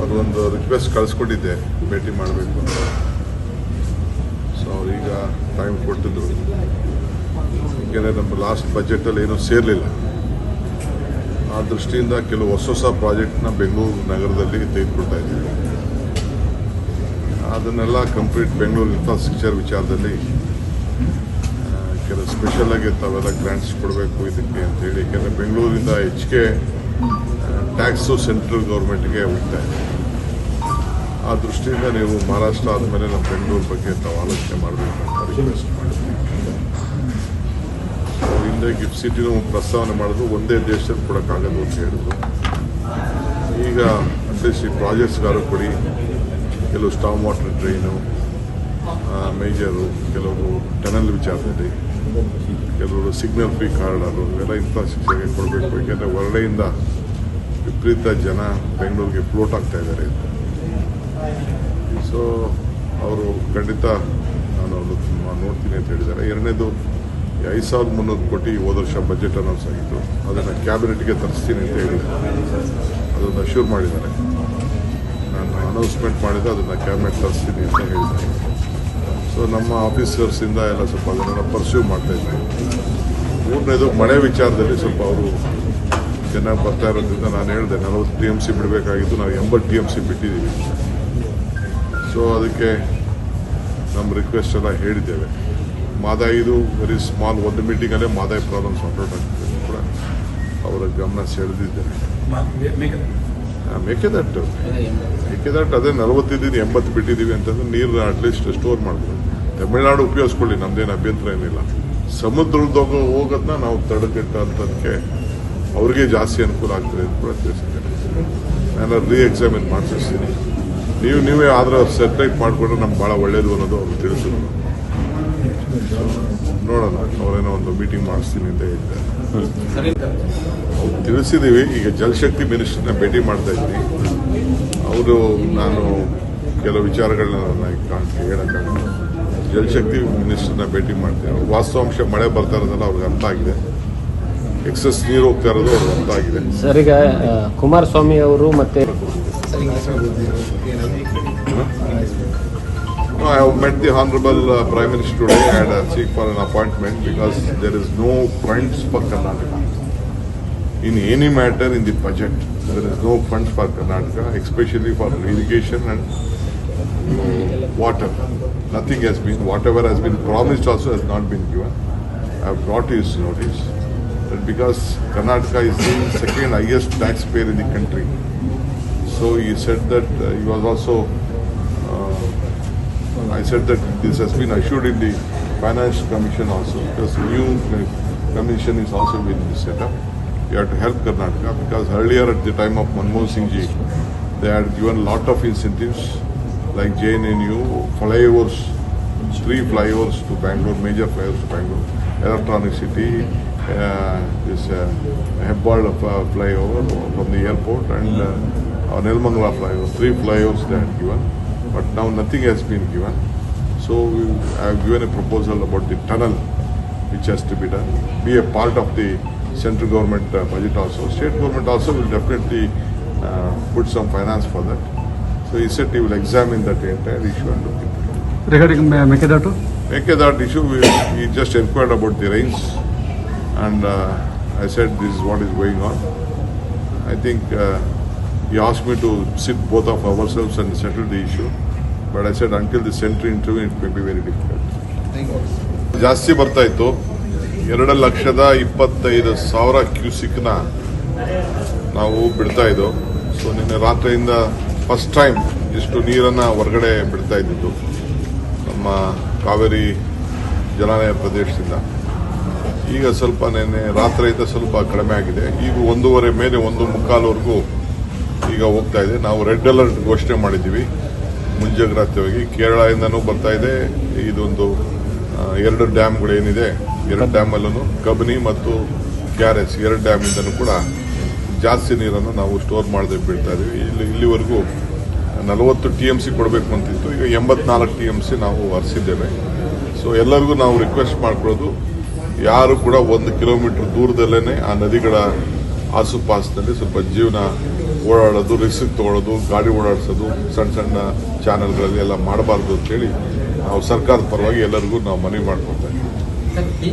ಅವ್ರಿಗೊಂದು ರಿಕ್ವೆಸ್ಟ್ ಕಳಿಸ್ಕೊಟ್ಟಿದ್ದೆ, ಭೇಟಿ ಮಾಡಬೇಕು ಅಂತ. ಸೊ ಅವ್ರೀಗ ಟೈಮ್ ಕೊಟ್ಟಿದ್ರು ಏಕೆಂದರೆ ನಮ್ಮ ಲಾಸ್ಟ್ ಬಜೆಟಲ್ಲಿ ಏನೂ ಸೇರಲಿಲ್ಲ. ಆ ದೃಷ್ಟಿಯಿಂದ ಕೆಲವು ಹೊಸ ಹೊಸ ಪ್ರಾಜೆಕ್ಟ್ನ ಬೆಂಗಳೂರು ನಗರದಲ್ಲಿ ತೆಗೆದುಕೊಳ್ತಾ ಇದ್ದೀವಿ. ಅದನ್ನೆಲ್ಲ ಕಂಪ್ಲೀಟ್ ಬೆಂಗಳೂರು ಇನ್ಫ್ರಾಸ್ಟ್ರಕ್ಚರ್ ವಿಚಾರದಲ್ಲಿ ಕೆಲವು ಸ್ಪೆಷಲ್ ಆಗಿ ತಾವೆಲ್ಲ ಗ್ರ್ಯಾಂಟ್ಸ್ ಕೊಡಬೇಕು ಇದಕ್ಕೆ ಅಂತೇಳಿ ಯಾಕೆಂದರೆ ಬೆಂಗಳೂರಿಂದ ಹೆಚ್ಚಿಗೆ ಟ್ಯಾಕ್ಸು ಸೆಂಟ್ರಲ್ ಗೌರ್ಮೆಂಟ್ಗೆ ಹೋಗ್ತಾ ಇದೆ ಆ ದೃಷ್ಟಿಯಿಂದ ನೀವು ಮಹಾರಾಷ್ಟ್ರ ಆದಮೇಲೆ ನಮ್ಮ ಬೆಂಗಳೂರು ಬಗ್ಗೆ ತಾವು ಆಲೋಚನೆ ಮಾಡಬೇಕು ಅಂತ ರಿಕ್ವೆಸ್ಟ್ ಮಾಡಿದ್ವಿ. ಹಿಂದೆ ಗಿಫ್ಟ್ ಸಿಟಿನೂ ಪ್ರಸ್ತಾವನೆ ಮಾಡಿದ್ರು, ಒಂದೇ ದೇಶದಲ್ಲಿ ಕೊಡೋಕ್ಕಾಗದು ಅಂತ ಹೇಳಿದ್ರು. ಈಗ ಅಟ್ಲೀಸ್ಟ್ ಈ ಪ್ರಾಜೆಕ್ಟ್ಸ್ಗಾರು ಕೊಡಿ, ಕೆಲವು ಸ್ಟಾಮ್ ವಾಟರ್ ಡ್ರೈನು ಮೇಜರು ಕೆಲವರು ಟನಲ್ ವಿಚಾರದಲ್ಲಿ ಕೆಲವರು ಸಿಗ್ನಲ್ ಫ್ರೀ ಕಾರ್ಡರು ಇವೆಲ್ಲ ಇನ್ಫ್ರಾಸ್ಟ್ರಕ್ಚರ್ಗೆ ಕೊಡಬೇಕು, ಯಾಕೆಂದರೆ ಹೊರಡೆಯಿಂದ ವಿಪರೀತ ಜನ ಬೆಂಗಳೂರಿಗೆ ಫ್ಲೋಟ್ ಆಗ್ತಾ ಇದ್ದಾರೆ. ಸೊ ಅವರು ಖಂಡಿತ ನಾನು ನೋಡ್ತೀನಿ ಅಂತ ಹೇಳಿದ್ದಾರೆ. ಎರಡನೇದು ಐದು ಸಾವಿರದ ಮುನ್ನೂರು ಕೋಟಿ ಹೋದ ವರ್ಷ ಬಜೆಟ್ ಅನೌನ್ಸ್ ಆಗಿತ್ತು ಅದನ್ನು ಕ್ಯಾಬಿನೆಟ್ಗೆ ತರಿಸ್ತೀನಿ ಅಂತ ಹೇಳಿ ಅದನ್ನು ಅಶ್ಯೂರ್ ಮಾಡಿದ್ದಾರೆ. ನಾನು ಅನೌನ್ಸ್ಮೆಂಟ್ ಮಾಡಿದ್ದು ಅದನ್ನು ಕ್ಯಾಬಿನೆಟ್ ತರಿಸ್ತೀನಿ ಅಂತ ಹೇಳಿದ್ದಾರೆ. ಸೊ ನಮ್ಮ ಆಫೀಸರ್ಸಿಂದ ಎಲ್ಲ ಸ್ವಲ್ಪ ಅದನ್ನೆಲ್ಲ ಪರ್ಸ್ಯೂ ಮಾಡ್ತಾ ಇದ್ದಾರೆ. ಮೂರನೇದು ಮಳೆ ವಿಚಾರದಲ್ಲಿ ಸ್ವಲ್ಪ ಅವರು ಚೆನ್ನಾಗಿ ಬರ್ತಾ ಇರೋದ್ರಿಂದ ನಾನು ಹೇಳಿದೆ, ನಲವತ್ತು ಟಿ ಎಂ ಸಿ ಬಿಡಬೇಕಾಗಿತ್ತು ನಾವು ಎಂಬತ್ತು ಟಿ ಎಂ ಸಿ ಬಿಟ್ಟಿದ್ದೀವಿ. ಸೊ ಅದಕ್ಕೆ ನಮ್ಮ ರಿಕ್ವೆಸ್ಟ್ ಎಲ್ಲ ಹೇಳಿದ್ದೇವೆ. ಮಾದಾಯಿದು ವೆರಿ ಸ್ಮಾಲ್ ಒಂದು ಮೀಟಿಂಗಲ್ಲೇ ಮಾದಾಯಿ ಪ್ರಾಬ್ಲಮ್ ಸಾರ್ಟ್ ಆಗ್ತದೆ. ಅಂತ ಕೂಡ ಅವರ ಗಮನ ಸೆಳೆದಿದ್ದೇನೆ. ಮೇಕೆ ದಟ್ ಮೇಕೆ ದಟ್ ಅದೇ ನಲವತ್ತಿದ್ದೀನಿ ಎಂಬತ್ತು ಬಿಟ್ಟಿದ್ದೀವಿ ಅಂತಂದ್ರೆ ನೀರು ಅಟ್ಲೀಸ್ಟ್ ಸ್ಟೋರ್ ಮಾಡ್ಬೋದು. ತಮಿಳ್ನಾಡು ಉಪಯೋಗಿಸ್ಕೊಳ್ಳಿ ನಮ್ದೇನು ಅಭ್ಯಂತರ ಏನಿಲ್ಲ. ಸಮುದ್ರದೊಗ ಹೋಗೋದನ್ನ ನಾವು ತಡೆಗಟ್ಟಂಥದಕ್ಕೆ ಅವ್ರಿಗೆ ಜಾಸ್ತಿ ಅನುಕೂಲ ಆಗ್ತದೆ ಅಂತ ಕೂಡ ತಿಳಿಸಿದ್ದೇನೆ. ನಾನು ರೀ ಎಕ್ಸಾಮಿನ್ ಮಾಡಿಸ್ತೀನಿ ನೀವು ನೀವೇ ಆದ್ರೆ ಸೆಪ್ರೇಟ್ ಮಾಡಿಕೊಂಡ್ರೆ ನಮ್ಗೆ ಭಾಳ ಒಳ್ಳೇದು ಅನ್ನೋದು ಅವ್ರು ತಿಳಿಸಿದ್ರು. ನೋಡೋಣ, ಅವರೇನೋ ಒಂದು ಮೀಟಿಂಗ್ ಮಾಡಿಸ್ತೀನಿ ಅಂತ ಹೇಳಿದ್ದೆ ಅವ್ರು ತಿಳಿಸಿದ್ದೀವಿ ಈಗ ಜಲಶಕ್ತಿ ಮಿನಿಸ್ಟರ್ನ ಭೇಟಿ ಮಾಡ್ತಾ ಇದ್ದೀನಿ ಅವರು, ನಾನು ಕೆಲವು ವಿಚಾರಗಳನ್ನ ನಾನು ಹೇಳೋಕ್ಕಾಗಲ್ಲ. ಜಲಶಕ್ತಿ ಮಿನಿಸ್ಟರ್ನ ಭೇಟಿ ಮಾಡ್ತೀನಿ ಅವ್ರು ವಾಸ್ತವಾಂಶ ಮಳೆ ಬರ್ತಾ ಇರೋದಲ್ಲ ಅವ್ರಿಗೆ ಅರ್ಥ ಆಗಿದೆ. ಎಕ್ಸಸ್ ನೀರು ಹೋಗ್ತಾ ಇರೋದು ಅವ್ರಿಗೆ ಅರ್ಥ ಆಗಿದೆ. ಸರ್ ಕುಮಾರಸ್ವಾಮಿ ಅವರು ಮತ್ತೆ No, I have met the Honorable uh, Prime Minister today and uh, seek for an appointment because there is no funds for Karnataka. In any matter in the budget, there is no funds for Karnataka, especially for irrigation and uh, water. Nothing has been, whatever has been promised also has not been given. I have brought his notice that because Karnataka is the second highest taxpayer in the country. So he said that uh, he was also uh, I said that this has been assured in the Finance Commission also because new commission is also been set up. We have to help Karnataka because earlier at the time of Manmohan Singh ji, they had given lot of incentives like JNNU, flyovers, three flyovers to Bangalore, major flyovers to Bangalore, Electronic City, uh, this uh, Hebbal flyover from the airport and uh, or Nelmangala flyovers, three flyovers they had given, but now nothing has been given. So we have given a proposal about the tunnel which has to be done, be a part of the central government budget also. State government also will definitely uh, put some finance for that. So he said he will examine that entire issue and look into it. Regarding Mekedatu? Mekedatu issue, we, he just inquired about the rains and uh, I said this is what is going on. I think uh, he asked me to sit both of ourselves and settle the issue. But I said, until the central interview it may be very difficult. ಜಾಸ್ತಿ ಬರ್ತಾ ಇತ್ತು ಎರಡು ಲಕ್ಷದ ಇಪ್ಪತ್ತೈದು ಸಾವಿರ ಕ್ಯೂಸಿಕ್ನ ನಾವು ಬಿಡ್ತಾ ಇದ್ದು, ಸೊ ನಿನ್ನೆ ರಾತ್ರಿಯಿಂದ ಫಸ್ಟ್ ಟೈಮ್ ಇಷ್ಟು ನೀರನ್ನು ಹೊರಗಡೆ ಬಿಡ್ತಾ ಇದ್ದಿದ್ದು ನಮ್ಮ ಕಾವೇರಿ ಜಲಾನಯ ಪ್ರದೇಶದಿಂದ ಈಗ ಸ್ವಲ್ಪ ನಿನ್ನೆ ರಾತ್ರಿಯಿಂದ ಸ್ವಲ್ಪ ಕಡಿಮೆ ಆಗಿದೆ ಈಗ ಒಂದೂವರೆ, ಮೇಲೆ ಒಂದು ಮುಕ್ಕಾಲ್ವರೆಗೂ ಈಗ ಹೋಗ್ತಾ ಇದೆ. ನಾವು ರೆಡ್ ಅಲರ್ಟ್ ಘೋಷಣೆ ಮಾಡಿದ್ದೀವಿ. ಮುಂಜಾಗ್ರತೆಯಾಗಿ ಕೇರಳದಿಂದನೂ ಬರ್ತಾ ಇದೆ. ಇದೊಂದು ಎರಡು ಡ್ಯಾಮ್ಗಳು ಏನಿದೆ ಎರಡು ಡ್ಯಾಮಲ್ಲೂ ಕಬನಿ ಮತ್ತು ಕ್ಯಾರೆಸ್ ಎರಡು ಡ್ಯಾಮಿಂದನೂ ಕೂಡ ಜಾಸ್ತಿ ನೀರನ್ನು ನಾವು ಸ್ಟೋರ್ ಮಾಡದೆ ಬಿಡ್ತಾ ಇದ್ದೀವಿ. ಇಲ್ಲಿ ಇಲ್ಲಿವರೆಗೂ ನಲವತ್ತು ಟಿ ಎಂ ಸಿ ಕೊಡಬೇಕು ಅಂತಿತ್ತು. ಈಗ ಎಂಬತ್ನಾಲ್ಕು ಟಿ ಎಂ ಸಿ ನಾವು ಹರಿಸಿದ್ದೇವೆ. ಸೊ ಎಲ್ಲರಿಗೂ ನಾವು ರಿಕ್ವೆಸ್ಟ್ ಮಾಡ್ಕೊಳ್ಳೋದು ಯಾರು ಕೂಡ ಒಂದು ಕಿಲೋಮೀಟರ್ ದೂರದಲ್ಲೇ ಆ ನದಿಗಳ ಆಸುಪಾಸಿನಲ್ಲಿ ಸ್ವಲ್ಪ ಜೀವನ ಓಡಾಡೋದು ರಿಸ್ಕ್ ತಗೊಳ್ಳೋದು ಗಾಡಿ ಓಡಾಡಿಸೋದು, ಸಣ್ಣ ಸಣ್ಣ ಚಾನೆಲ್ಗಳಲ್ಲಿ ಎಲ್ಲ ಮಾಡಬಾರ್ದು ಅಂತೇಳಿ ನಾವು ಸರ್ಕಾರದ ಪರವಾಗಿ ಎಲ್ಲರಿಗೂ ನಾವು ಮನವಿ ಮಾಡ್ಕೊಳ್ತಾ ಇದ್ದೀವಿ.